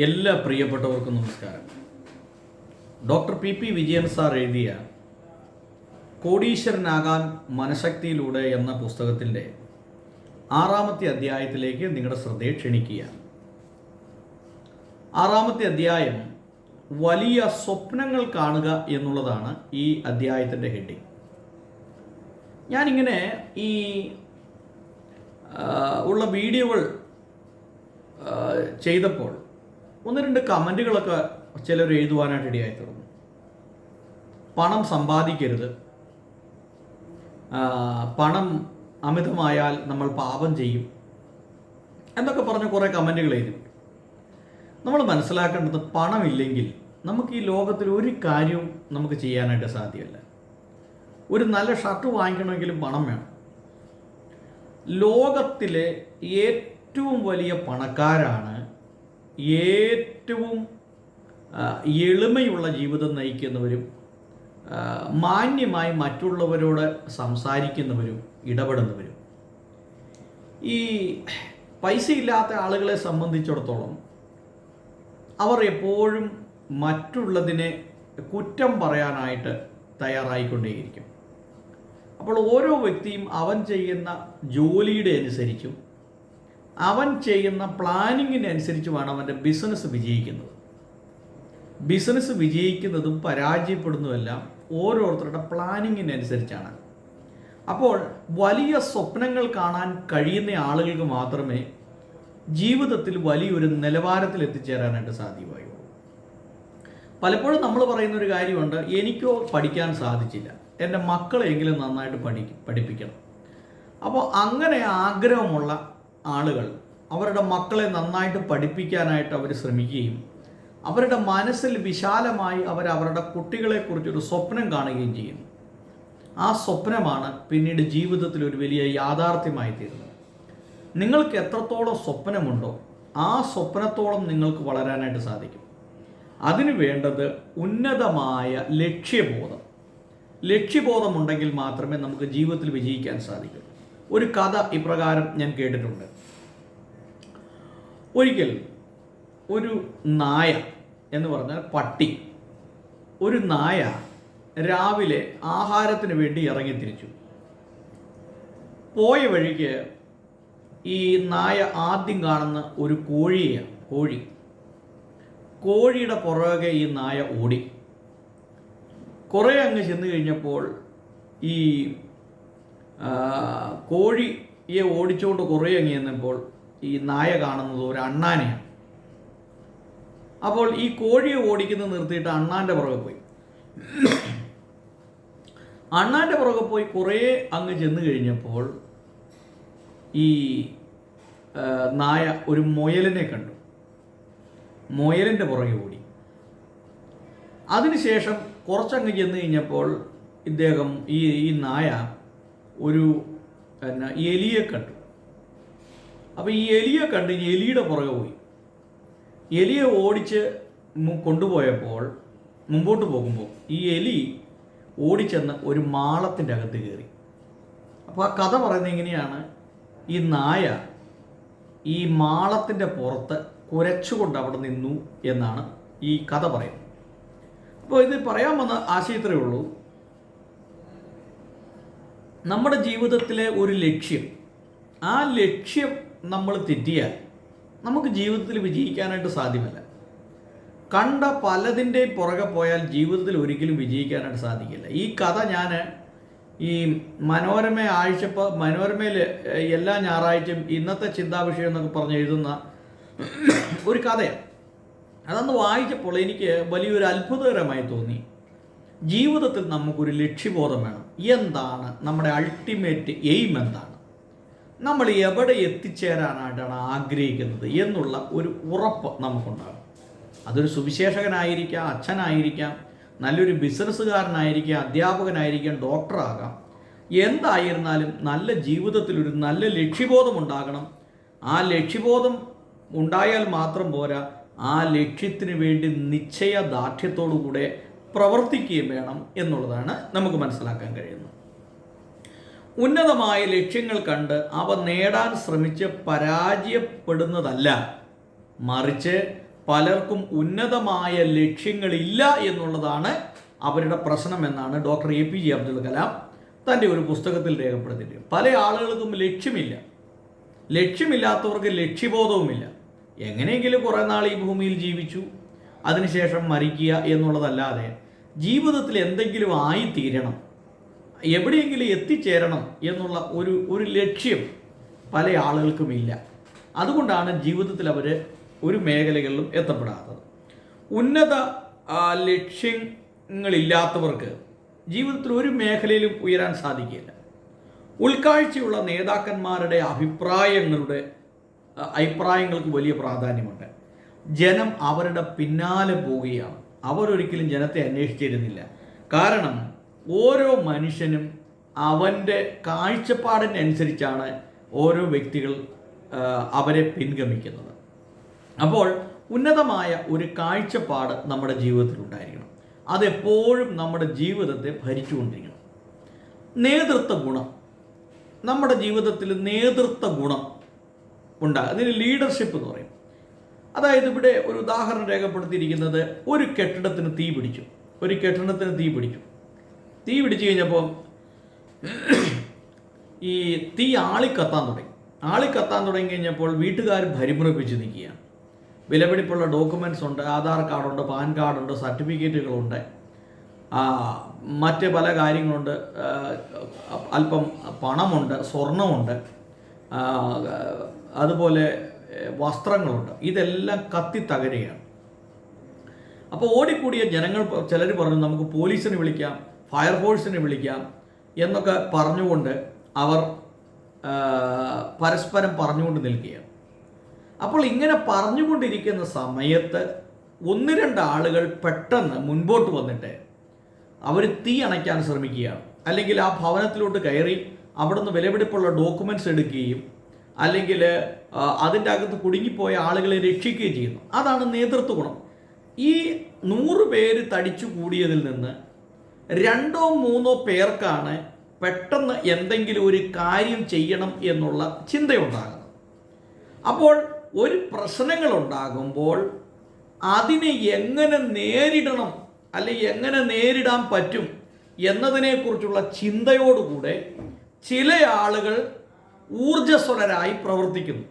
എല്ലാ പ്രിയപ്പെട്ടവർക്കും നമസ്കാരം. Doctor P P Vijayan sir എഴുതിയ കോടീശ്വരനാകാൻ മനഃശക്തിയിലൂടെ എന്ന പുസ്തകത്തിന്റെ ആറാമത്തെ അധ്യായത്തിലേക്ക് നിങ്ങളുടെ ശ്രദ്ധയെ ക്ഷണിക്കുക ആറാമത്തെ അധ്യായം വലിയ സ്വപ്നങ്ങൾ കാണുക എന്നുള്ളതാണ് ഈ അധ്യായത്തിന്റെ ഹെഡിങ്. ഞാനിങ്ങനെ ഈ ഉള്ള വീഡിയോകൾ ചെയ്തപ്പോൾ ഒന്ന് രണ്ട് കമന്റുകളൊക്കെ ചിലർ എഴുതുവാനായിട്ട് ഇടയായി തുടങ്ങും പണം സമ്പാദിക്കരുത്. പണം അമിതമായാൽ നമ്മൾ പാപം ചെയ്യും എന്നൊക്കെ പറഞ്ഞ് കുറേ കമന്റുകൾ എഴുതി. നമ്മൾ മനസ്സിലാക്കേണ്ടത് പണമില്ലെങ്കിൽ നമുക്ക് ഈ ലോകത്തിൽ ഒരു കാര്യവും നമുക്ക് ചെയ്യാനായിട്ട് സാധ്യമല്ല. ഒരു നല്ല ഷർട്ട് വാങ്ങിക്കണമെങ്കിലും പണം വേണം. ലോകത്തിലെ ഏറ്റവും വലിയ പണക്കാരാണ് ഏറ്റവും എളിമയുള്ള ജീവിതം നയിക്കുന്നവരും മാന്യമായി മറ്റുള്ളവരോട് സംസാരിക്കുന്നവരും ഇടപെടുന്നവരും. ഈ പൈസ ഇല്ലാത്ത ആളുകളെ സംബന്ധിച്ചിടത്തോളം അവർ എപ്പോഴും മറ്റുള്ളതിനെ കുറ്റം പറയാനായിട്ട് തയ്യാറായിക്കൊണ്ടേയിരിക്കും. അപ്പോൾ ഓരോ വ്യക്തിയും അവൻ ചെയ്യുന്ന ജോലിയുടെ അനുസരിച്ചും അവൻ ചെയ്യുന്ന പ്ലാനിങ്ങിനനുസരിച്ചുമാണ് അവന്റെ ബിസിനസ് വിജയിക്കുന്നത്. ബിസിനസ് വിജയിക്കുന്നതും പരാജയപ്പെടുന്നതുമെല്ലാം ഓരോരുത്തരുടെ പ്ലാനിങ്ങിനനുസരിച്ചാണ്. അപ്പോൾ വലിയ സ്വപ്നങ്ങൾ കാണാൻ കഴിയുന്ന ആളുകൾക്ക് മാത്രമേ ജീവിതത്തിൽ വലിയൊരു നിലവാരത്തിൽ എത്തിച്ചേരാനായിട്ട് സാധ്യമായുള്ളൂ. പലപ്പോഴും നമ്മൾ പറയുന്ന ഒരു കാര്യമുണ്ട് എനിക്കോ പഠിക്കാൻ സാധിച്ചില്ല. എന്റെ മക്കളെങ്കിലും നന്നായിട്ട് പഠി പഠിപ്പിക്കണം. അപ്പോൾ അങ്ങനെ ആഗ്രഹമുള്ള ആളുകൾ അവരുടെ മക്കളെ നന്നായിട്ട് പഠിപ്പിക്കാനായിട്ട് അവർ ശ്രമിക്കുകയും അവരുടെ മനസ്സിൽ വിശാലമായി അവർ അവരുടെ കുട്ടികളെക്കുറിച്ചൊരു സ്വപ്നം കാണുകയും ചെയ്യുന്നു ആ സ്വപ്നമാണ് പിന്നീട് ജീവിതത്തിൽ ഒരു വലിയ യാഥാർത്ഥ്യമായി തീരുന്നത്. നിങ്ങൾക്ക് എത്രത്തോളം സ്വപ്നമുണ്ടോ ആ സ്വപ്നത്തോളം നിങ്ങൾക്ക് വളരാനായിട്ട് സാധിക്കും. അതിന് വേണ്ടത് ഉന്നതമായ ലക്ഷ്യബോധം. ലക്ഷ്യബോധമുണ്ടെങ്കിൽ മാത്രമേ നമുക്ക് ജീവിതത്തിൽ വിജയിക്കാൻ സാധിക്കൂ. ഒരു കഥ ഇപ്രകാരം ഞാൻ കേട്ടിട്ടുണ്ട്. ഒരിക്കൽ ഒരു നായ എന്ന് പറഞ്ഞാൽ പട്ടി. ഒരു നായ രാവിലെ ആഹാരത്തിന് വേണ്ടി ഇറങ്ങി തിരിച്ചു. പോയ വഴിക്ക് ഈ നായ ആദ്യം കാണുന്ന ഒരു കോഴിയാണ് കോഴി. കോഴിയുടെ പുറകെ ഈ നായ ഓടി. കുറേ അങ്ങ് ചെന്ന് കഴിഞ്ഞപ്പോൾ ഈ കോഴിയെ ഓടിച്ചുകൊണ്ട് കുറേ അങ്ങ് ചെന്നപ്പോൾ ഈ നായ കാണുന്നത് ഒരു അണ്ണാനെയാണ്. അപ്പോൾ ഈ കോഴിയെ ഓടിക്കുന്നത് നിർത്തിയിട്ട് അണ്ണാന്റെ പുറകെ പോയി. അണ്ണാന്റെ പുറകെ പോയി കുറേ അങ്ങ് ചെന്ന് കഴിഞ്ഞപ്പോൾ ഈ നായ ഒരു മുയലിനെ കണ്ടു. മുയലിന്റെ പുറകെ ഓടി. അതിനുശേഷം കുറച്ചങ്ങ് ചെന്ന് കഴിഞ്ഞപ്പോൾ ഇദ്ദേഹം ഈ ഈ നായ ഒരു എന്നാ എലിയെ കണ്ടു. അപ്പോൾ ഈ എലിയെ കണ്ട് എലിയുടെ പുറകെ പോയി. എലിയെ ഓടിച്ച് കൊണ്ടുപോയപ്പോൾ മുമ്പോട്ട് പോകുമ്പോൾ ഈ എലി ഓടിച്ചെന്ന് ഒരു മാളത്തിന്റെ അകത്ത് കയറി. അപ്പോൾ ആ കഥ പറയുന്നത് എങ്ങനെയാണ്? ഈ നായ ഈ മാളത്തിന്റെ പുറത്ത് കുരച്ചുകൊണ്ട് അവിടെ നിന്നു എന്നാണ് ഈ കഥ പറയുന്നത്. അപ്പോൾ ഇത് പറയാൻ വന്ന ആശയത്രേ ഉള്ളൂ. നമ്മുടെ ജീവിതത്തിലെ ഒരു ലക്ഷ്യം ആ ലക്ഷ്യം നമ്മൾ തെറ്റിയാൽ നമുക്ക് ജീവിതത്തിൽ വിജയിക്കാനായിട്ട് സാധ്യമല്ല. കണ്ട പലതിന്റെയും പുറകെ പോയാൽ ജീവിതത്തിൽ ഒരിക്കലും വിജയിക്കാനായിട്ട് സാധിക്കില്ല. ഈ കഥ ഞാൻ ഈ മനോരമ ആഴ്ചപ്പ മനോരമയിൽ എല്ലാ ഞായറാഴ്ചയും ഇന്നത്തെ ചിന്താവിഷയം എന്നൊക്കെ പറഞ്ഞ് എഴുതുന്ന ഒരു കഥയാണ്. അതന്ന് വായിച്ചപ്പോൾ എനിക്ക് വലിയൊരു അത്ഭുതകരമായി തോന്നി. ജീവിതത്തിൽ നമുക്കൊരു ലക്ഷ്യബോധം വേണം. എന്താണ്? നമ്മുടെ അൾട്ടിമേറ്റ് എയിം എന്താണ്? നമ്മൾ എവിടെ എത്തിച്ചേരാനായിട്ടാണ് ആഗ്രഹിക്കുന്നത് എന്നുള്ള ഒരു ഉറപ്പ് നമുക്കുണ്ടാകും. അതൊരു സുവിശേഷകനായിരിക്കാം അച്ഛനായിരിക്കാം നല്ലൊരു ബിസിനസ്സുകാരനായിരിക്കാം അധ്യാപകനായിരിക്കാം ഡോക്ടറാകാം. എന്തായിരുന്നാലും നല്ല ജീവിതത്തിൽ ഒരു നല്ല ലക്ഷ്യബോധം ഉണ്ടാകണം. ആ ലക്ഷ്യബോധം ഉണ്ടായാൽ മാത്രം പോരാ ആ ലക്ഷ്യത്തിന് വേണ്ടി നിശ്ചയദാർഢ്യത്തോടു കൂടെ പ്രവർത്തിക്കുകയും വേണം എന്നുള്ളതാണ് നമുക്ക് മനസ്സിലാക്കാൻ കഴിയുന്നത്. ഉന്നതമായ ലക്ഷ്യങ്ങൾ കണ്ട് അവ നേടാൻ ശ്രമിച്ച് പരാജയപ്പെടുന്നതല്ല. മറിച്ച് പലർക്കും ഉന്നതമായ ലക്ഷ്യങ്ങളില്ല എന്നുള്ളതാണ് അവരുടെ പ്രശ്നമെന്നാണ് doctor A P J Abdul Kalam തന്റെ ഒരു പുസ്തകത്തിൽ രേഖപ്പെടുത്തിയിട്ട് പല ആളുകൾക്കും ലക്ഷ്യമില്ല. ലക്ഷ്യമില്ലാത്തവർക്ക് ലക്ഷ്യബോധവുമില്ല. എങ്ങനെയെങ്കിലും കുറേ നാൾ ഈ ഭൂമിയിൽ ജീവിച്ചു അതിനുശേഷം മരിക്കുക എന്നുള്ളതല്ലാതെ ജീവിതത്തിൽ എന്തെങ്കിലും ആയിത്തീരണം. എവിടെയെങ്കിലും എത്തിച്ചേരണം എന്നുള്ള ഒരു ഒരു ലക്ഷ്യം പല ആളുകൾക്കും ഇല്ല. അതുകൊണ്ടാണ് ജീവിതത്തിൽ അവർ ഒരു മേഖലകളിലും എത്തപ്പെടാത്തത്. ഉന്നത ലക്ഷ്യങ്ങളില്ലാത്തവർക്ക് ജീവിതത്തിൽ ഒരു മേഖലയിലും ഉയരാൻ സാധിക്കില്ല. ഉൾക്കാഴ്ചയുള്ള നേതാക്കന്മാരുടെ അഭിപ്രായങ്ങളുടെ അഭിപ്രായങ്ങൾക്ക് വലിയ പ്രാധാന്യമുണ്ട്. ജനം അവരുടെ പിന്നാലെ പോവുകയാണ്. അവരൊരിക്കലും ജനത്തെ അന്വേഷിച്ചിരുന്നില്ല. കാരണം ഓരോ മനുഷ്യനും അവന്റെ കാഴ്ചപ്പാടിനനുസരിച്ചാണ് ഓരോ വ്യക്തികൾ അവരെ പിൻഗമിക്കുന്നത്. അപ്പോൾ ഉന്നതമായ ഒരു കാഴ്ചപ്പാട് നമ്മുടെ ജീവിതത്തിൽ ഉണ്ടായിരിക്കണം. അതെപ്പോഴും നമ്മുടെ ജീവിതത്തെ ഭരിച്ചുകൊണ്ടിരിക്കണം. നേതൃത്വ ഗുണം. നമ്മുടെ ജീവിതത്തിൽ നേതൃത്വ ഗുണം ഉണ്ടാകും അതിന് ലീഡർഷിപ്പ് എന്ന് പറയും. അതായത് ഇവിടെ ഒരു ഉദാഹരണം രേഖപ്പെടുത്തിയിരിക്കുന്നത് ഒരു കെട്ടിടത്തിന് തീ പിടിച്ചു. ഒരു കെട്ടിടത്തിന് തീ പിടിച്ചു. തീ പിടിച്ചു കഴിഞ്ഞപ്പോൾ ഈ തീ ആളിക്കത്താൻ തുടങ്ങി. ആളിക്കത്താൻ തുടങ്ങി കഴിഞ്ഞപ്പോൾ വീട്ടുകാർ പരിഭ്രമിച്ച് നിൽക്കുകയാണ്. വിലപിടിപ്പുള്ള ഡോക്യുമെന്റ്സ് ഉണ്ട് ആധാർ കാർഡുണ്ട് പാൻ കാർഡുണ്ട് സർട്ടിഫിക്കറ്റുകളുണ്ട് മറ്റ് പല കാര്യങ്ങളുണ്ട്. അല്പം പണമുണ്ട് സ്വർണമുണ്ട്. അതുപോലെ വസ്ത്രങ്ങളുണ്ട്. ഇതെല്ലാം കത്തി തകരുകയാണ്. അപ്പോൾ ഓടിക്കൂടിയ ജനങ്ങൾ ചിലർ പറഞ്ഞു നമുക്ക് പോലീസിനെ വിളിക്കാം. ഫയർഫോഴ്സിനെ വിളിക്കാം എന്നൊക്കെ പറഞ്ഞുകൊണ്ട് അവർ പരസ്പരം പറഞ്ഞുകൊണ്ട് നിൽക്കുകയാണ്. അപ്പോൾ ഇങ്ങനെ പറഞ്ഞുകൊണ്ടിരിക്കുന്ന സമയത്ത് ഒന്ന് രണ്ട് ആളുകൾ പെട്ടെന്ന് മുൻപോട്ട് വന്നിട്ട് അവർ തീ അണയ്ക്കാൻ ശ്രമിക്കുകയാണ്. അല്ലെങ്കിൽ ആ ഭവനത്തിലോട്ട് കയറി അവിടുന്ന് വിലപിടിപ്പുള്ള ഡോക്യുമെന്റ്സ് എടുക്കുകയും അല്ലെങ്കിൽ അതിന്റെ അകത്ത് കുടുങ്ങിപ്പോയ ആളുകളെ രക്ഷിക്കുകയും ചെയ്യുന്നു. അതാണ് നേതൃത്വ ഗുണം. ഈ നൂറ് പേര് തടിച്ചു കൂടിയതിൽ നിന്ന് രണ്ടോ മൂന്നോ പേർക്കാണ് പെട്ടെന്ന് എന്തെങ്കിലും ഒരു കാര്യം ചെയ്യണം എന്നുള്ള ചിന്തയുണ്ടാകുന്നത്. അപ്പോൾ ഒരു പ്രശ്നങ്ങൾ ഉണ്ടാകുമ്പോൾ അതിനെ എങ്ങനെ നേരിടണം അല്ലെങ്കിൽ എങ്ങനെ നേരിടാൻ പറ്റും എന്നതിനെക്കുറിച്ചുള്ള ചിന്തയോടുകൂടെ ചില ആളുകൾ ഊർജസ്വലരായി പ്രവർത്തിക്കുന്നു.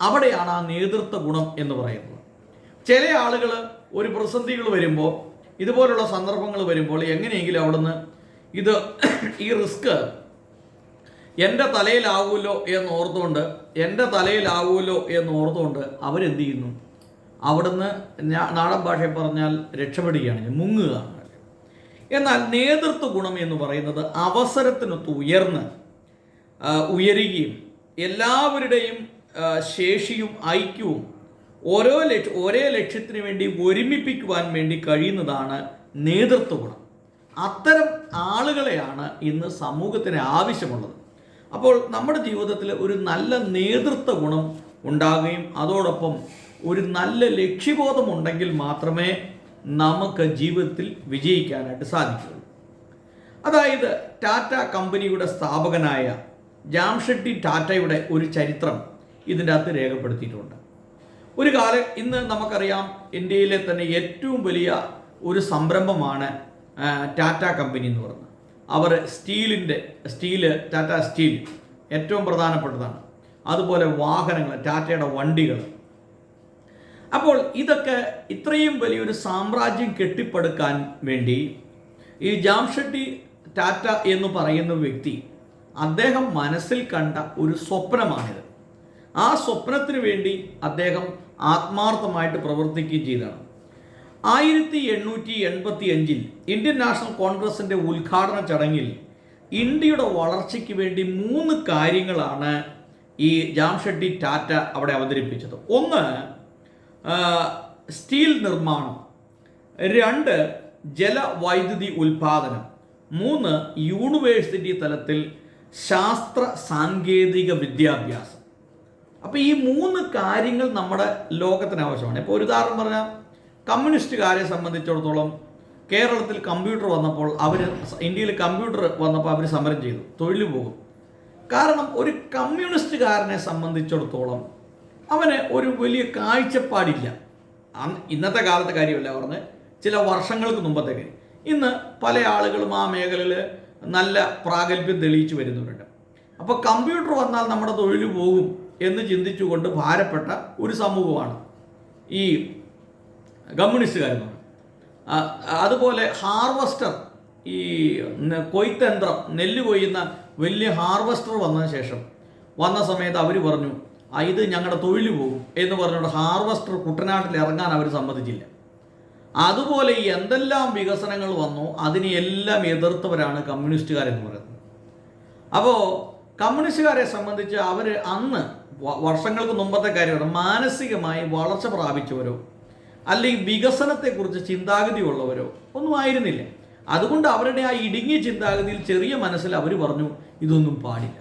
അവിടെയാണ് ആ നേതൃത്വ ഗുണം എന്ന് പറയുന്നത്. ചില ആളുകൾ ഒരു പ്രതിസന്ധികൾ വരുമ്പോൾ ഇതുപോലുള്ള സന്ദർഭങ്ങൾ വരുമ്പോൾ എങ്ങനെയെങ്കിലും അവിടുന്ന് ഇത് ഈ റിസ്ക് എന്റെ തലയിലാവുമല്ലോ എന്ന് ഓർത്തുകൊണ്ട് എന്റെ തലയിലാവുമല്ലോ എന്ന് ഓർത്തുകൊണ്ട് അവരെന്ത് ചെയ്യുന്നു? അവിടുന്ന് നാടൻ ഭാഷയിൽ പറഞ്ഞാൽ രക്ഷപ്പെടുകയാണ് മുങ്ങുകയാണ് എന്നാൽ നേതൃത്വ ഗുണം എന്ന് പറയുന്നത് അവസരത്തിനൊത്ത് ഉയർന്ന് ഉയരുകയും എല്ലാവരുടെയും ശേഷിയും ഐക്യവും ഓരോ ലക്ഷ്യ ഒരേ ലക്ഷ്യത്തിന് വേണ്ടി ഒരുമിപ്പിക്കുവാൻ വേണ്ടി കഴിയുന്നതാണ് നേതൃത്വ ഗുണം അത്തരം ആളുകളെയാണ് ഇന്ന് സമൂഹത്തിന് ആവശ്യമുള്ളത്. അപ്പോൾ നമ്മുടെ ജീവിതത്തിൽ ഒരു നല്ല നേതൃത്വ ഗുണം ഉണ്ടാകുകയും അതോടൊപ്പം ഒരു നല്ല ലക്ഷ്യബോധം ഉണ്ടെങ്കിൽ മാത്രമേ നമുക്ക് ജീവിതത്തിൽ വിജയിക്കാനായിട്ട് സാധിക്കുകയുള്ളൂ. അതായത് ടാറ്റ കമ്പനിയുടെ സ്ഥാപകനായ ജാംഷെട്ടി ടാറ്റയുടെ ഒരു ചരിത്രം ഇതിന്റെ അകത്ത് രേഖപ്പെടുത്തിയിട്ടുണ്ട്. ഒരു കാലം ഇന്ന് നമുക്കറിയാം ഇന്ത്യയിലെ തന്നെ ഏറ്റവും വലിയ ഒരു സംരംഭമാണ് ടാറ്റ കമ്പനി എന്ന് പറയുന്നത്. അവർ സ്റ്റീലിന്റെ സ്റ്റീൽ ടാറ്റ സ്റ്റീൽ ഏറ്റവും പ്രധാനപ്പെട്ടതാണ്. അതുപോലെ വാഹനങ്ങൾ ടാറ്റയുടെ വണ്ടികൾ. അപ്പോൾ ഇതൊക്കെ ഇത്രയും വലിയൊരു സാമ്രാജ്യം കെട്ടിപ്പടുക്കാൻ വേണ്ടി ഈ ജാംഷെട്ടി ടാറ്റ എന്ന് പറയുന്ന വ്യക്തി അദ്ദേഹം മനസ്സിൽ കണ്ട ഒരു സ്വപ്നമാണിത്. ആ സ്വപ്നത്തിന് വേണ്ടി അദ്ദേഹം ആത്മാർത്ഥമായിട്ട് പ്രവർത്തിക്കുകയും ചെയ്തതാണ് ആയിരത്തി എണ്ണൂറ്റി എൺപത്തി അഞ്ചിൽ ഇന്ത്യൻ നാഷണൽ കോൺഗ്രസിന്റെ ഉദ്ഘാടന ചടങ്ങിൽ ഇന്ത്യയുടെ വളർച്ചയ്ക്ക് വേണ്ടി മൂന്ന് കാര്യങ്ങളാണ് ഈ ജാംഷെട്ടി ടാറ്റ അവിടെ അവതരിപ്പിച്ചത്. ഒന്ന് സ്റ്റീൽ നിർമ്മാണം. രണ്ട് ജലവൈദ്യുതി ഉൽപാദനം. മൂന്ന് യൂണിവേഴ്സിറ്റി തലത്തിൽ ശാസ്ത്ര സാങ്കേതിക വിദ്യാഭ്യാസം. അപ്പോൾ ഈ മൂന്ന് കാര്യങ്ങൾ നമ്മുടെ ലോകത്തിന് ആവശ്യമാണ്. ഇപ്പോൾ ഒരു ഉദാഹരണം പറഞ്ഞാൽ കമ്മ്യൂണിസ്റ്റുകാരെ സംബന്ധിച്ചിടത്തോളം കേരളത്തിൽ കമ്പ്യൂട്ടർ വന്നപ്പോൾ അവർ ഇന്ത്യയിൽ കമ്പ്യൂട്ടർ വന്നപ്പോൾ അവർ സമരം ചെയ്തു തൊഴിൽ പോകും. കാരണം ഒരു കമ്മ്യൂണിസ്റ്റുകാരനെ സംബന്ധിച്ചിടത്തോളം അവന് ഒരു വലിയ കാഴ്ചപ്പാടില്ല. ഇന്നത്തെ കാലത്തെ കാര്യമല്ല പറഞ്ഞ് ചില വർഷങ്ങൾക്ക് മുമ്പത്തെ കാര്യം. ഇന്ന് പല ആളുകളും ആ മേഖലയിൽ നല്ല പ്രാഗൽഭ്യം തെളിയിച്ചു വരുന്നവരുണ്ട് അപ്പോൾ കമ്പ്യൂട്ടർ വന്നാൽ നമ്മുടെ തൊഴിൽ പോകും. എന്ന് ചിന്തിച്ചുകൊണ്ട് ഭാരപ്പെട്ട ഒരു സമൂഹമാണ് ഈ കമ്മ്യൂണിസ്റ്റുകാരെന്ന് അതുപോലെ ഹാർവസ്റ്റർ ഈ കൊയ്ത്തന്ത്രം നെല്ല് കൊയ്യുന്ന വലിയ ഹാർവസ്റ്റർ വന്നതിന് ശേഷം വന്ന സമയത്ത് അവർ പറഞ്ഞു ഇത് ഞങ്ങളുടെ തൊഴിൽ പോകും എന്ന് പറഞ്ഞുകൊണ്ട് ഹാർവസ്റ്റർ കുട്ടനാട്ടിൽ ഇറങ്ങാൻ അവർ സമ്മതിച്ചില്ല. അതുപോലെ ഈ എന്തെല്ലാം വികസനങ്ങൾ വന്നു അതിനെയെല്ലാം എതിർത്തവരാണ് കമ്മ്യൂണിസ്റ്റുകാരെന്ന് പറയുന്നത്. അപ്പോൾ കമ്മ്യൂണിസ്റ്റുകാരെ സംബന്ധിച്ച് അവർ അന്ന് വർഷങ്ങൾക്ക് മുമ്പത്തെ കാര്യമാണ് മാനസികമായി വളർച്ച പ്രാപിച്ചവരോ അല്ലെങ്കിൽ വികസനത്തെക്കുറിച്ച് ചിന്താഗതി ഉള്ളവരോ ഒന്നും ആയിരുന്നില്ല. അതുകൊണ്ട് അവരുടെ ആ ഇടുങ്ങിയ ചിന്താഗതിയിൽ ചെറിയ മനസ്സിൽ അവർ പറഞ്ഞു ഇതൊന്നും പാടില്ല.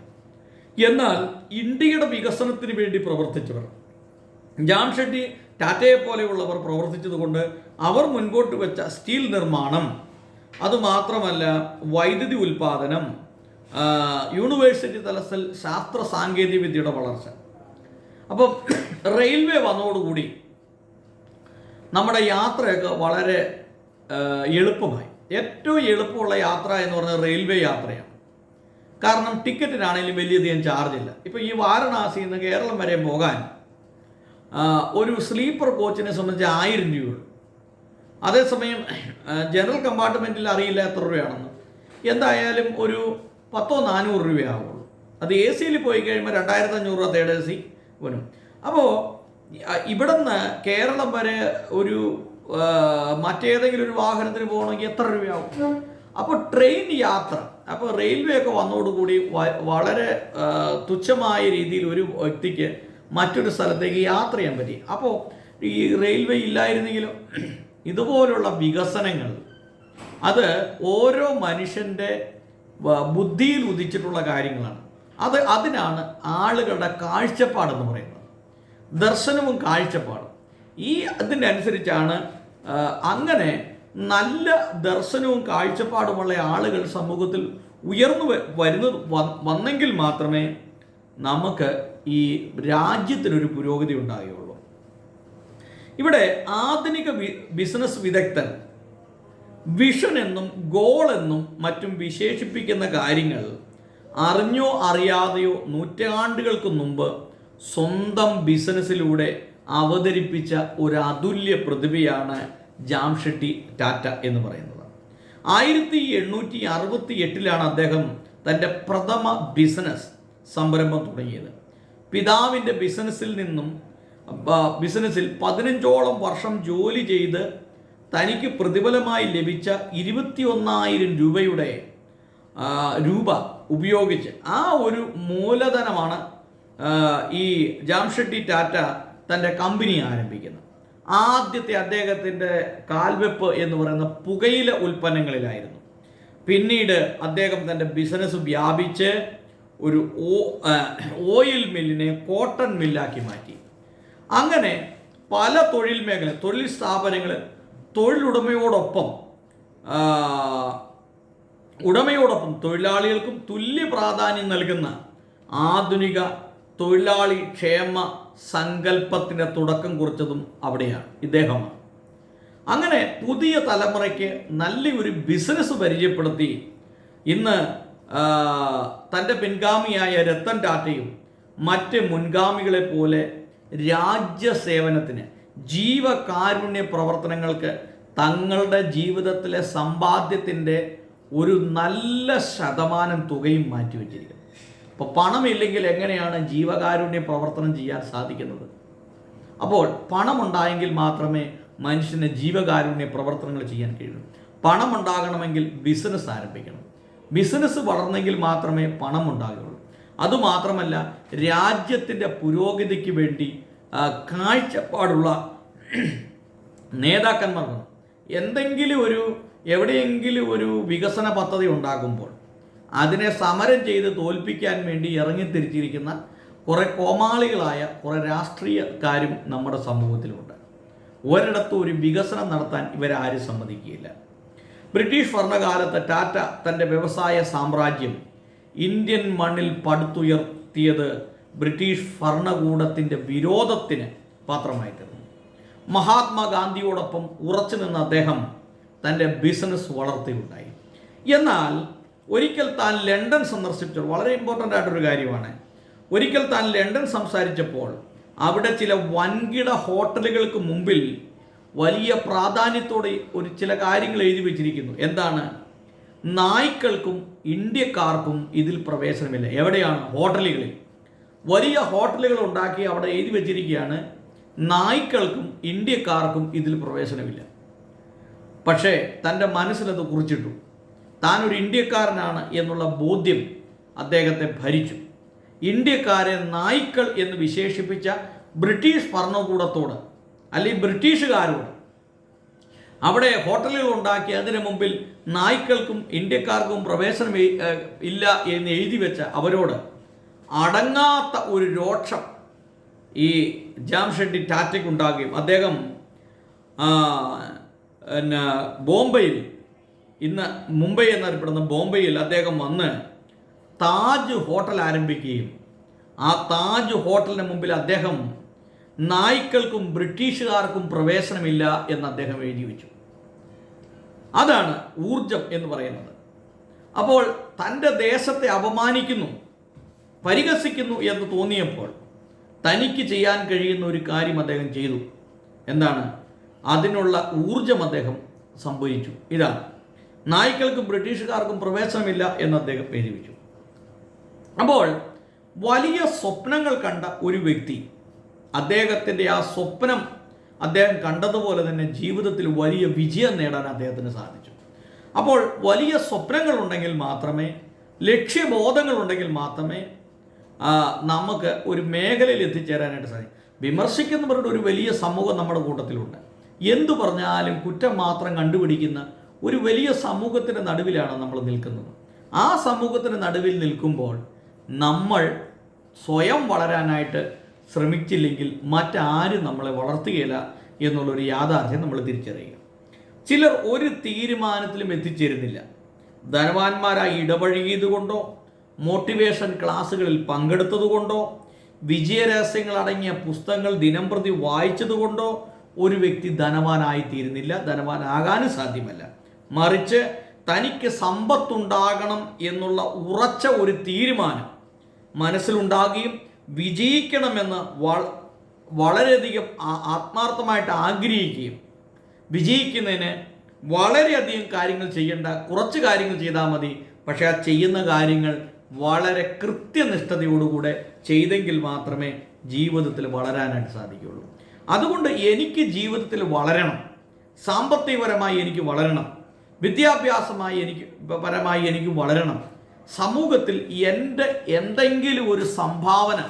എന്നാൽ ഇന്ത്യയുടെ വികസനത്തിന് വേണ്ടി പ്രവർത്തിച്ചവർ ജാം ഷെട്ടി ടാറ്റയെ പോലെയുള്ളവർ പ്രവർത്തിച്ചതുകൊണ്ട് അവർ മുൻപോട്ട് വെച്ച സ്റ്റീൽ നിർമ്മാണം അതുമാത്രമല്ല വൈദ്യുതി ഉൽപാദനം യൂണിവേഴ്സിറ്റി തലത്തിൽ ശാസ്ത്ര സാങ്കേതിക വിദ്യയുടെ വളർച്ച. അപ്പം റെയിൽവേ വന്നതോടുകൂടി നമ്മുടെ യാത്രയൊക്കെ വളരെ എളുപ്പമായി. ഏറ്റവും എളുപ്പമുള്ള യാത്ര എന്ന് പറഞ്ഞാൽ റെയിൽവേ യാത്രയാണ്. കാരണം ടിക്കറ്റിനാണെങ്കിലും വലിയധികം ചാർജ് ഇല്ല ഇപ്പോൾ ഈ വാരണാസിയിൽ നിന്ന് കേരളം വരെ പോകാൻ ഒരു സ്ലീപ്പർ കോച്ചിനെ സംബന്ധിച്ച് ആയിരം രൂപയുള്ളൂ. അതേസമയം ജനറൽ കമ്പാർട്ട്മെന്റിൽ അറിയില്ല എത്ര രൂപയാണെന്ന്. എന്തായാലും ഒരു പത്തോ നാനൂറ് രൂപയാവുള്ളൂ. അത് എ സിയിൽ പോയി കഴിയുമ്പോൾ രണ്ടായിരത്തി അഞ്ഞൂറ് രൂപ തേർഡ് എ സി. വരും. അപ്പോൾ ഇവിടുന്ന് കേരളം വരെ ഒരു മറ്റേതെങ്കിലും ഒരു വാഹനത്തിന് പോകണമെങ്കിൽ എത്ര രൂപയാവും? അപ്പോൾ ട്രെയിൻ യാത്ര അപ്പോൾ റെയിൽവേ ഒക്കെ വന്നതോടുകൂടി വളരെ തുച്ഛമായ രീതിയിൽ ഒരു വ്യക്തിക്ക് മറ്റൊരു സ്ഥലത്തേക്ക് യാത്ര ചെയ്യാൻ പറ്റി. അപ്പോൾ ഈ റെയിൽവേ ഇല്ലായിരുന്നെങ്കിലും? ഇതുപോലുള്ള വികസനങ്ങൾ അത് ഓരോ മനുഷ്യന്റെ ബുദ്ധിയിൽ ഉദിച്ചിട്ടുള്ള കാര്യങ്ങളാണ്. അത് അതിനാണ് ആളുകളുടെ കാഴ്ചപ്പാടെന്ന് പറയുന്നത്. ദർശനവും കാഴ്ചപ്പാടും. ഈ അതിന്റെ അനുസരിച്ചാണ് അങ്ങനെ നല്ല ദർശനവും കാഴ്ചപ്പാടുമുള്ള ആളുകൾ സമൂഹത്തിൽ ഉയർന്നു വരുന്നത് വന്നെങ്കിൽ മാത്രമേ നമുക്ക് ഈ രാജ്യത്തിനൊരു പുരോഗതി ഉണ്ടാകുകയുള്ളൂ ഇവിടെ ആധുനിക ബിസിനസ് വിദഗ്ധൻ വിഷൻ എന്നും ഗോൾ എന്നും മറ്റും വിശേഷിപ്പിക്കുന്ന കാര്യങ്ങൾ അറിഞ്ഞോ അറിയാതെയോ നൂറ്റാണ്ടുകൾക്ക് മുമ്പ് സ്വന്തം ബിസിനസ്സിലൂടെ അവതരിപ്പിച്ച ഒരു അതുല്യ പ്രതിഭയാണ് ജാംഷെട്ടി ടാറ്റ എന്ന് പറയുന്നത്. ആയിരത്തി എണ്ണൂറ്റി അറുപത്തി എട്ടിലാണ് അദ്ദേഹം തന്റെ പ്രഥമ ബിസിനസ് സംരംഭം തുടങ്ങിയത്. പിതാവിന്റെ ബിസിനസ്സിൽ നിന്നും ബിസിനസ്സിൽ പതിനഞ്ചോളം വർഷം ജോലി ചെയ്ത് തനിക്ക് പ്രതിഫലമായി ലഭിച്ച ഇരുപത്തി ഒന്നായിരം രൂപയുടെ രൂപ ഉപയോഗിച്ച് ആ ഒരു മൂലധനമാണ് ഈ ജാംഷെട്ടി ടാറ്റ തന്റെ കമ്പനി ആരംഭിക്കുന്നത്. ആദ്യത്തെ അദ്ദേഹത്തിന്റെ കാൽവെപ്പ് എന്ന് പറയുന്ന പുകയില ഉൽപ്പന്നങ്ങളിലായിരുന്നു. പിന്നീട് അദ്ദേഹം തന്റെ ബിസിനസ് വ്യാപിച്ച് ഒരു ഓയിൽ മില്ലിനെ കോട്ടൺ മില്ലാക്കി മാറ്റി. അങ്ങനെ പല തൊഴിൽ മേഖല തൊഴിൽ സ്ഥാപനങ്ങൾ തൊഴിലുടമയോടൊപ്പം ഉടമയോടൊപ്പം തൊഴിലാളികൾക്കും തുല്യ പ്രാധാന്യം നൽകുന്ന ആധുനിക തൊഴിലാളി ക്ഷേമ സങ്കല്പത്തിന് തുടക്കം കുറിച്ചതും അവിടെയാണ്. ഇദ്ദേഹമാണ്. അങ്ങനെ പുതിയ തലമുറയ്ക്ക് നല്ലൊരു ബിസിനസ് പരിചയപ്പെടുത്തി ഇന്ന് തന്റെ പിൻഗാമിയായ രത്തൻ ടാറ്റയും മറ്റ് മുൻഗാമികളെ പോലെ രാജ്യസേവനത്തിന് ജീവകാരുണ്യ പ്രവർത്തനങ്ങൾക്ക് തങ്ങളുടെ ജീവിതത്തിലെ സമ്പാദ്യത്തിന്റെ ഒരു നല്ല ശതമാനം തുകയും മാറ്റിവെച്ചിരിക്കുന്നത് അപ്പോൾ പണമില്ലെങ്കിൽ എങ്ങനെയാണ് ജീവകാരുണ്യ പ്രവർത്തനം ചെയ്യാൻ സാധിക്കുന്നത്? അപ്പോൾ പണമുണ്ടായെങ്കിൽ മാത്രമേ മനുഷ്യന് ജീവകാരുണ്യ പ്രവർത്തനങ്ങൾ ചെയ്യാൻ കഴിയൂ. പണം ഉണ്ടാകണമെങ്കിൽ ബിസിനസ് ആരംഭിക്കണം. ബിസിനസ് വളർന്നെങ്കിൽ മാത്രമേ പണം ഉണ്ടാകുള്ളൂ അതുമാത്രമല്ല രാജ്യത്തിന്റെ പുരോഗതിക്ക് വേണ്ടി കാഴ്ചപ്പാടുള്ള നേതാക്കന്മാർ എന്തെങ്കിലും ഒരു എവിടെയെങ്കിലും ഒരു വികസന പദ്ധതി ഉണ്ടാകുമ്പോൾ അതിനെ സമരം ചെയ്ത് തോൽപ്പിക്കാൻ വേണ്ടി ഇറങ്ങിത്തിരിച്ചിരിക്കുന്ന കുറേ കോമാളികളായ കുറേ രാഷ്ട്രീയക്കാരും നമ്മുടെ സമൂഹത്തിലുണ്ട്. ഒരിടത്തും ഒരു വികസനം നടത്താൻ ഇവരാരും സമ്മതിക്കുകയില്ല. ബ്രിട്ടീഷ് ഭരണകാലത്ത് ടാറ്റ തന്റെ വ്യവസായ സാമ്രാജ്യം ഇന്ത്യൻ മണ്ണിൽ പടുത്തുയർത്തിയത് ബ്രിട്ടീഷ് ഭരണകൂടത്തിന്റെ വിരോധത്തിന് പാത്രമായിട്ടിരുന്നു മഹാത്മാഗാന്ധിയോടൊപ്പം ഉറച്ചു നിന്ന അദ്ദേഹം തന്റെ ബിസിനസ് വളർത്തുകയുണ്ടായി എന്നാൽ ഒരിക്കൽ താൻ ലണ്ടൻ സന്ദർശിച്ചു വളരെ ഇമ്പോർട്ടന്റ് ആയിട്ടൊരു കാര്യമാണ്. ഒരിക്കൽ താൻ ലണ്ടൻ സംസാരിച്ചപ്പോൾ അവിടെ ചില വൻകിട ഹോട്ടലുകൾക്ക് മുമ്പിൽ വലിയ പ്രാധാന്യത്തോടെ ഒരു ചില കാര്യങ്ങൾ എഴുതി വെച്ചിരിക്കുന്നു. എന്താണ്? നായ്ക്കൾക്കും ഇന്ത്യക്കാർക്കും ഇതിൽ പ്രവേശനമില്ല. എവിടെയാണ്? ഹോട്ടലുകളിൽ. വലിയ ഹോട്ടലുകൾ ഉണ്ടാക്കി അവിടെ എഴുതി വെച്ചിരിക്കുകയാണ് നായ്ക്കൾക്കും ഇന്ത്യക്കാർക്കും ഇതിൽ പ്രവേശനമില്ല. പക്ഷേ തന്റെ മനസ്സിലത് കുറിച്ചിട്ടു. താനൊരു ഇന്ത്യക്കാരനാണ് എന്നുള്ള ബോധ്യം അദ്ദേഹത്തെ ഭരിച്ചു. ഇന്ത്യക്കാരെ നായ്ക്കൾ എന്ന് വിശേഷിപ്പിച്ച ബ്രിട്ടീഷ് ഭരണകൂടത്തോട് അല്ലെങ്കിൽ ബ്രിട്ടീഷുകാരോട് അവിടെ ഹോട്ടലുകൾ ഉണ്ടാക്കി അതിനു മുമ്പിൽ നായ്ക്കൾക്കും ഇന്ത്യക്കാർക്കും പ്രവേശനം ഇല്ല എന്ന് എഴുതി വെച്ച അവരോട് അടങ്ങാത്ത ഒരു രോക്ഷം ഈ ജാംഷെഡ്ഡി ടാറ്റയ്ക്ക് ഉണ്ടാകുകയും അദ്ദേഹം പിന്നെ ബോംബെയിൽ ഇന്ന് മുംബൈ എന്നറിയപ്പെടുന്ന ബോംബെയിൽ അദ്ദേഹം വന്ന് താജ് ഹോട്ടൽ ആരംഭിക്കുകയും ആ താജ് ഹോട്ടലിന് മുമ്പിൽ അദ്ദേഹം നായ്ക്കൾക്കും ബ്രിട്ടീഷുകാർക്കും പ്രവേശനമില്ല എന്ന് അദ്ദേഹം എഴുതി വെച്ചു. അതാണ് ഊർജം എന്ന് പറയുന്നത്. അപ്പോൾ തന്റെ ദേശത്തെ അപമാനിക്കുന്നു പരിഹസിക്കുന്നു എന്ന് തോന്നിയപ്പോൾ തനിക്ക് ചെയ്യാൻ കഴിയുന്ന ഒരു കാര്യം അദ്ദേഹം ചെയ്തു. എന്താണ്? അതിനുള്ള ഊർജം അദ്ദേഹം സംഭവിച്ചു. ഇതാണ് നായ്ക്കൾക്കും ബ്രിട്ടീഷുകാർക്കും പ്രവേശനമില്ല എന്ന് അദ്ദേഹം എഴുതി അപ്പോൾ വലിയ സ്വപ്നങ്ങൾ കണ്ട ഒരു വ്യക്തി അദ്ദേഹത്തിന്റെ ആ സ്വപ്നം അദ്ദേഹം കണ്ടതുപോലെ തന്നെ ജീവിതത്തിൽ വലിയ വിജയം നേടാൻ അദ്ദേഹത്തിന് സാധിച്ചു. അപ്പോൾ വലിയ സ്വപ്നങ്ങൾ ഉണ്ടെങ്കിൽ മാത്രമേ ലക്ഷ്യബോധങ്ങൾ ഉണ്ടെങ്കിൽ മാത്രമേ നമുക്ക് ഒരു മേഖലയിൽ എത്തിച്ചേരാനായിട്ട് സാധിക്കും. വിമർശിക്കുന്നവരുടെ ഒരു വലിയ സമൂഹം നമ്മുടെ കൂട്ടത്തിലുണ്ട്. എന്തു പറഞ്ഞാലും കുറ്റം മാത്രം കണ്ടുപിടിക്കുന്ന ഒരു വലിയ സമൂഹത്തിന്റെ നടുവിലാണ് നമ്മൾ നിൽക്കുന്നത്. ആ സമൂഹത്തിന്റെ നടുവിൽ നിൽക്കുമ്പോൾ നമ്മൾ സ്വയം വളരാനായിട്ട് ശ്രമിച്ചില്ലെങ്കിൽ മറ്റാരും നമ്മളെ വളർത്തുകയില്ല എന്നുള്ളൊരു യാഥാർത്ഥ്യം നമ്മൾ തിരിച്ചറിയുക. ചിലർ ഒരു തീരുമാനത്തിലും എത്തിച്ചേരുന്നില്ല. ധനവാന്മാരായി ഇടപഴകിയതുകൊണ്ടോ മോട്ടിവേഷൻ ക്ലാസ്സുകളിൽ പങ്കെടുത്തതുകൊണ്ടോ വിജയരഹസ്യങ്ങൾ അടങ്ങിയ പുസ്തകങ്ങൾ ദിനംപ്രതി വായിച്ചതുകൊണ്ടോ ഒരു വ്യക്തി ധനവാനായി തീരുന്നില്ല ധനവാനാകാനും സാധ്യമല്ല. മറിച്ച് തനിക്ക് സമ്പത്തുണ്ടാകണം എന്നുള്ള ഉറച്ച ഒരു തീരുമാനം മനസ്സിലുണ്ടാകുകയും വിജയിക്കണമെന്ന് വള വളരെയധികം ആത്മാർത്ഥമായിട്ട് ആഗ്രഹിക്കുകയും വിജയിക്കുന്നതിന് വളരെയധികം കാര്യങ്ങൾ ചെയ്യേണ്ട കുറച്ച് കാര്യങ്ങൾ ചെയ്താൽ മതി. പക്ഷേ ആ ചെയ്യുന്ന കാര്യങ്ങൾ വളരെ കൃത്യനിഷ്ഠതയോടുകൂടെ ചെയ്തെങ്കിൽ മാത്രമേ ജീവിതത്തിൽ വളരാനായിട്ട് സാധിക്കുകയുള്ളൂ. അതുകൊണ്ട് എനിക്ക് ജീവിതത്തിൽ വളരണം. സാമ്പത്തികപരമായി എനിക്ക് വളരണം. വിദ്യാഭ്യാസമായി എനിക്ക് പരമായി എനിക്ക് വളരണം. സമൂഹത്തിൽ എന്റെ എന്തെങ്കിലും ഒരു സംഭാവന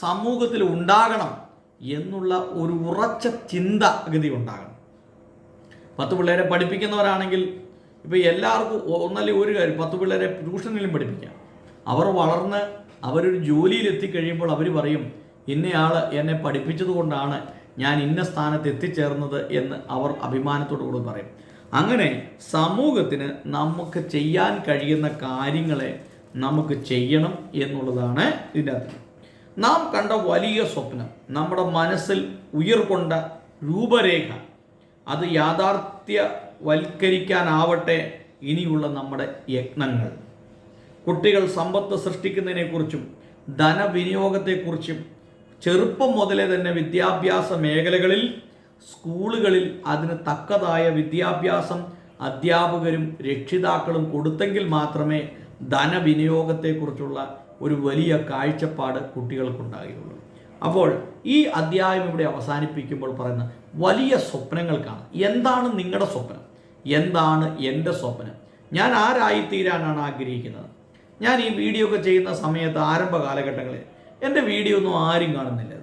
സമൂഹത്തിൽ ഉണ്ടാകണം എന്നുള്ള ഒരു ഉറച്ച ചിന്താഗതി ഉണ്ടാകണം. പത്ത് പിള്ളേരെ പഠിപ്പിക്കുന്നവരാണെങ്കിൽ ഇപ്പോൾ എല്ലാവർക്കും ഒന്നല്ല ഒരു കാര്യം പത്ത് പിള്ളേരെ ട്യൂഷനിലും പഠിപ്പിക്കാം. അവർ വളർന്ന് അവരൊരു ജോലിയിൽ എത്തിക്കഴിയുമ്പോൾ അവർ പറയും ഇന്നയാൾ എന്നെ പഠിപ്പിച്ചത് കൊണ്ടാണ് ഞാൻ ഇന്ന സ്ഥാനത്ത് എത്തിച്ചേർന്നത് എന്ന് അവർ അഭിമാനത്തോടു കൂടി പറയും. അങ്ങനെ സമൂഹത്തിന് നമുക്ക് ചെയ്യാൻ കഴിയുന്ന കാര്യങ്ങളെ നമുക്ക് ചെയ്യണം എന്നുള്ളതാണ് ഇതിന്റെ അകത്ത് നാം കണ്ട വലിയ സ്വപ്നം നമ്മുടെ മനസ്സിൽ ഉയർക്കൊണ്ട രൂപരേഖ അത് യാഥാർത്ഥ്യവൽക്കരിക്കാനാവട്ടെ ഇനിയുള്ള നമ്മുടെ യത്നങ്ങൾ. കുട്ടികൾ സമ്പത്ത് സൃഷ്ടിക്കുന്നതിനെക്കുറിച്ചും ധനവിനിയോഗത്തെക്കുറിച്ചും ചെറുപ്പം മുതലേ തന്നെ വിദ്യാഭ്യാസ മേഖലകളിൽ സ്കൂളുകളിൽ അതിന് തക്കതായ വിദ്യാഭ്യാസം അധ്യാപകരും രക്ഷിതാക്കളും കൊടുത്തെങ്കിൽ മാത്രമേ ധനവിനിയോഗത്തെക്കുറിച്ചുള്ള ഒരു വലിയ കാഴ്ചപ്പാട് കുട്ടികൾക്കുണ്ടാകുകയുള്ളൂ. അപ്പോൾ ഈ അധ്യായം ഇവിടെ അവസാനിപ്പിക്കുമ്പോൾ പറയുന്ന വലിയ സ്വപ്നങ്ങൾക്കാണ് എന്താണ് നിങ്ങളുടെ സ്വപ്നം? എന്താണ് എന്റെ സ്വപ്നം? ഞാൻ ആരായിത്തീരാനാണ് ആഗ്രഹിക്കുന്നത്? ഞാൻ ഈ വീഡിയോ ഒക്കെ ചെയ്യുന്ന സമയത്ത് ആരംഭ കാലഘട്ടങ്ങളിൽ എന്റെ വീഡിയോ ഒന്നും ആരും കാണുന്നില്ല.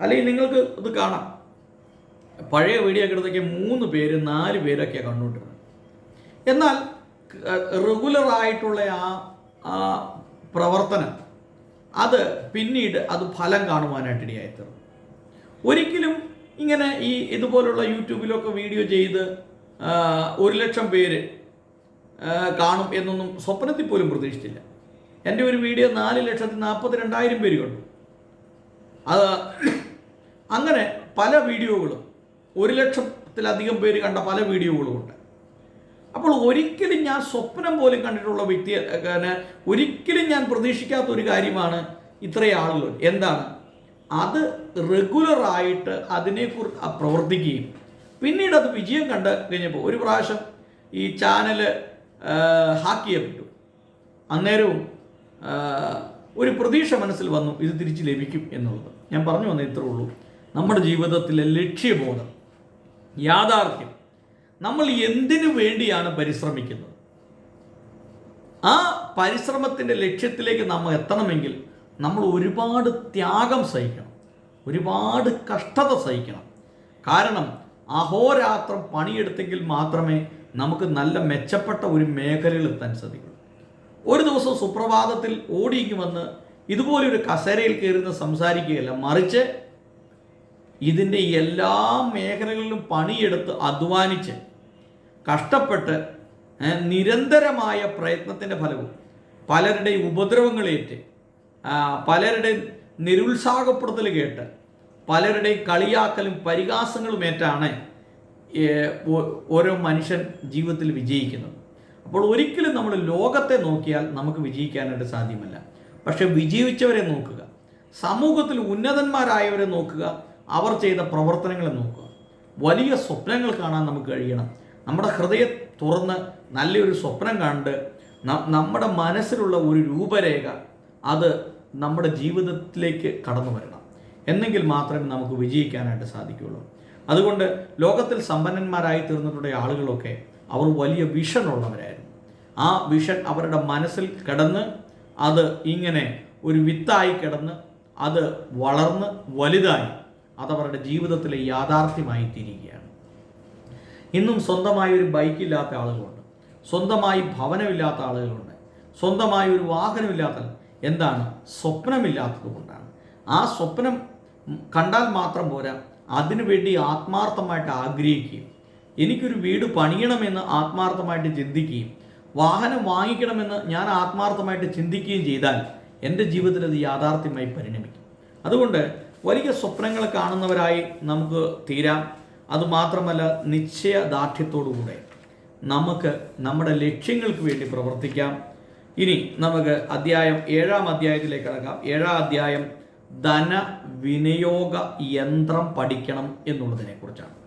അല്ലെങ്കിൽ നിങ്ങൾക്ക് അത് കാണാം. പഴയ വീഡിയോ എടുത്തൊക്കെ മൂന്ന് പേര് നാല് പേരൊക്കെയാണ് കണ്ടുകൊണ്ടിരുന്നത്. എന്നാൽ റെഗുലറായിട്ടുള്ള ആ ആ പ്രവർത്തനം അത് പിന്നീട് അത് ഫലം കാണുവാനായിട്ട് ഇടയായിത്തീർന്നു. ഒരിക്കലും ഇങ്ങനെ ഈ ഇതുപോലുള്ള യൂട്യൂബിലൊക്കെ വീഡിയോ ചെയ്ത് ഒരു ലക്ഷം പേര് കാണും എന്നൊന്നും സ്വപ്നത്തിൽ പോലും പ്രതീക്ഷിച്ചില്ല. എന്റെ ഒരു വീഡിയോ നാല് ലക്ഷത്തി നാൽപ്പത്തി രണ്ടായിരം പേര് കണ്ടു. അത് അങ്ങനെ പല വീഡിയോകളും ഒരു ലക്ഷത്തിലധികം പേര് കണ്ട പല വീഡിയോകളും ഉണ്ട്. അപ്പോൾ ഒരിക്കലും ഞാൻ സ്വപ്നം പോലും കണ്ടിട്ടുള്ള വ്യക്തി ഒരിക്കലും ഞാൻ പ്രതീക്ഷിക്കാത്ത ഒരു കാര്യമാണ് ഇത്രയും ആളുകൾ. എന്താണ്? അത് റെഗുലറായിട്ട് അതിനെക്കുറിച്ച് പ്രവർത്തിക്കുകയും പിന്നീട് അത് വിജയം കണ്ട് കഴിഞ്ഞപ്പോൾ ഒരു പ്രാവശ്യം ഈ ചാനൽ ഹാക്ക് ചെയ്യപ്പെട്ടു അന്നേരവും ഒരു പ്രതീക്ഷ മനസ്സിൽ വന്നു ഇത് തിരിച്ച് ലഭിക്കും എന്നുള്ളത്. ഞാൻ പറഞ്ഞു വന്നേ ഇത്രേ ഉള്ളൂ. നമ്മുടെ ജീവിതത്തിലെ ലക്ഷ്യബോധം യാഥാർത്ഥ്യം നമ്മൾ എന്തിനു വേണ്ടിയാണ് പരിശ്രമിക്കുന്നത്? ആ പരിശ്രമത്തിന്റെ ലക്ഷ്യത്തിലേക്ക് നമ്മൾ എത്തണമെങ്കിൽ നമ്മൾ ഒരുപാട് ത്യാഗം സഹിക്കണം ഒരുപാട് കഷ്ടത സഹിക്കണം. കാരണം അഹോരാത്രം പണിയെടുത്തെങ്കിൽ മാത്രമേ നമുക്ക് നല്ല മെച്ചപ്പെട്ട ഒരു മേഖലയിൽ എത്താൻ സാധിക്കുള്ളൂ ഒരു ദിവസം സുപ്രഭാതത്തിൽ ഓടിയിങ്ങ് വന്ന് ഇതുപോലൊരു കസേരയിൽ കയറുന്ന സംസാരിക്കുകയല്ല. മറിച്ച് ഇതിന്റെ എല്ലാ മേഖലകളിലും പണിയെടുത്ത് അധ്വാനിച്ച് കഷ്ടപ്പെട്ട് നിരന്തരമായ പ്രയത്നത്തിന്റെ ഫലവും പലരുടെയും ഉപദ്രവങ്ങളേറ്റ് പലരുടെ പലരുടെയും നിരുത്സാഹപ്പെടുത്തൽ കേട്ട് പലരുടെയും കളിയാക്കലും പരിഹാസങ്ങളും ഏറ്റാണ് ഓരോ മനുഷ്യൻ ജീവിതത്തിൽ വിജയിക്കുന്നത്. അപ്പോൾ ഒരിക്കലും നമ്മൾ ലോകത്തെ നോക്കിയാൽ നമുക്ക് വിജയിക്കാനായിട്ട് സാധ്യമല്ല. പക്ഷെ വിജയിച്ചവരെ നോക്കുക സമൂഹത്തിൽ ഉന്നതന്മാരായവരെ നോക്കുക അവർ ചെയ്ത പ്രവർത്തനങ്ങളെ നോക്കുക. വലിയ സ്വപ്നങ്ങൾ കാണാൻ നമുക്ക് കഴിയണം. നമ്മുടെ ഹൃദയം തുറന്ന് നല്ലൊരു സ്വപ്നം കണ്ട് നമ്മുടെ മനസ്സിലുള്ള ഒരു രൂപരേഖ അത് നമ്മുടെ ജീവിതത്തിലേക്ക് കടന്നു വരണം. എന്നെങ്കിൽ മാത്രമേ നമുക്ക് വിജയിക്കാനായിട്ട് സാധിക്കുകയുള്ളൂ. അതുകൊണ്ട് ലോകത്തിൽ സമ്പന്നന്മാരായി തീർന്നിട്ടുള്ള ആളുകളൊക്കെ അവർ വലിയ വിഷൻ ഉള്ളവരായിരുന്നു. ആ വിഷൻ അവരുടെ മനസ്സിൽ കിടന്ന് അത് ഇങ്ങനെ ഒരു വിത്തായി കിടന്ന് അത് വളർന്ന് വലുതായി അതവരുടെ ജീവിതത്തിലെ യാഥാർത്ഥ്യമായി തീരുകയാണ്. ഇന്നും സ്വന്തമായി ഒരു ബൈക്കില്ലാത്ത ആളുകളുണ്ട്. സ്വന്തമായി ഭവനമില്ലാത്ത ആളുകളുണ്ട്. സ്വന്തമായി ഒരു വാഹനമില്ലാത്ത എന്താണ്? സ്വപ്നമില്ലാത്തത് കൊണ്ടാണ്. ആ സ്വപ്നം കണ്ടാൽ മാത്രം പോരാ അതിനുവേണ്ടി ആത്മാർത്ഥമായിട്ട് ആഗ്രഹിക്കുകയും എനിക്കൊരു വീട് പണിയണമെന്ന് ആത്മാർത്ഥമായിട്ട് ചിന്തിക്കുകയും വാഹനം വാങ്ങിക്കണമെന്ന് ഞാൻ ആത്മാർത്ഥമായിട്ട് ചിന്തിക്കുകയും ചെയ്താൽ എന്റെ ജീവിതത്തിൽ അത് യാഥാർത്ഥ്യമായി പരിണമിക്കും. അതുകൊണ്ട് വലിയ സ്വപ്നങ്ങൾ കാണുന്നവരായി നമുക്ക് തീരാം. അതുമാത്രമല്ല നിശ്ചയദാർഢ്യത്തോടുകൂടെ നമുക്ക് നമ്മുടെ ലക്ഷ്യങ്ങൾക്ക് വേണ്ടി പ്രവർത്തിക്കാം. ഇനി നമുക്ക് അധ്യായം ഏഴാം അധ്യായത്തിലേക്ക് കടക്കാം. ഏഴാം അധ്യായം ധന വിനിയോഗ യന്ത്രം പഠിക്കണം എന്നുള്ളതിനെ കുറിച്ചാണ്